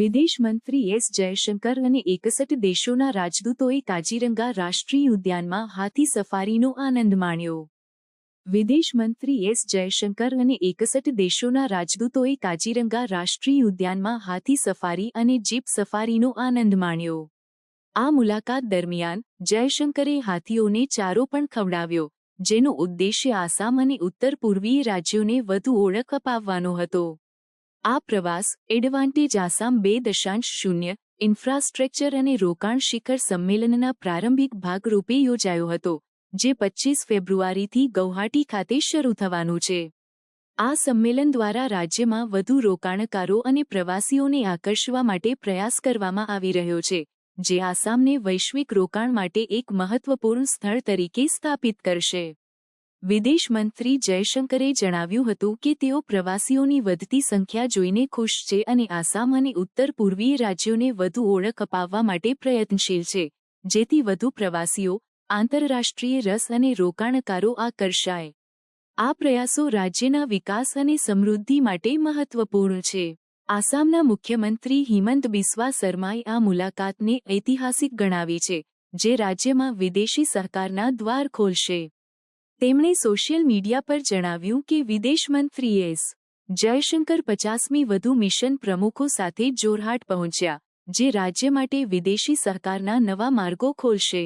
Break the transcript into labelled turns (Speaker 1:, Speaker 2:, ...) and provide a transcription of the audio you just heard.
Speaker 1: વિદેશ મંત્રી એસ જયશંકર અને એકસઠ દેશોના રાજદૂતોએ કાજીરંગા રાષ્ટ્રીય ઉદ્યાનમાં હાથી સફારીનો આનંદ માણ્યો. વિદેશ મંત્રી એસ જયશંકર અને એકસઠ દેશોના રાજદૂતોએ કાજીરંગા રાષ્ટ્રીય ઉદ્યાનમાં હાથી સફારી અને જીપ સફારીનો આનંદ માણ્યો. આ મુલાકાત દરમિયાન જયશંકરે હાથીઓને ચારો પણ ખવડાવ્યો, જેનો ઉદ્દેશ્ય આસામ અને ઉત્તર પૂર્વીય રાજ્યોને વધુ ઓળખ અપાવવાનો હતો. આ પ્રવાસ એડવાન્ટેજ આસામ બે દશાંશ શૂન્ય ઇન્ફ્રાસ્ટ્રક્ચર અને રોકાણ શિખર સંમેલનના પ્રારંભિક ભાગરૂપે યોજાયો હતો, જે પચ્ચીસ ફેબ્રુઆરીથી ગૌહાટી ખાતે શરૂ થવાનું છે. આ સંમેલન દ્વારા રાજ્યમાં વધુ રોકાણકારો અને પ્રવાસીઓને આકર્ષવા માટે પ્રયાસ કરવામાં આવી રહ્યો છે, જે આસામને વૈશ્વિક રોકાણ માટે એક મહત્વપૂર્ણ સ્થળ તરીકે સ્થાપિત કરશે. વિદેશ મંત્રી જયશંકરે જણાવ્યું હતું કે તેઓ પ્રવાસીઓની વધતી સંખ્યા જોઈને ખુશ છે અને આસામ અને ઉત્તર પૂર્વીય રાજ્યોને વધુ ઓળખ અપાવવા માટે પ્રયત્નશીલ છે, જેથી વધુ પ્રવાસીઓ, આંતરરાષ્ટ્રીય રસ અને રોકાણકારો આકર્ષાય. આ પ્રયાસો રાજ્યના વિકાસ અને સમૃદ્ધિ માટે મહત્વપૂર્ણ છે. આસામના મુખ્યમંત્રી હિમંત બિસ્વા શર્માએ આ મુલાકાતને ઐતિહાસિક ગણાવી છે, જે રાજ્યમાં વિદેશી સહકારના દ્વાર ખોલશે. તેમણે સોશિયલ મીડિયા પર જણાવ્યું કે વિદેશ મંત્રી એસ. જયશંકર પચાસમી વધુ મિશન પ્રમુખો સાથે જોરહાટ પહોંચ્યા, જે રાજ્ય માટે વિદેશી સહકારના નવા માર્ગો ખોલશે.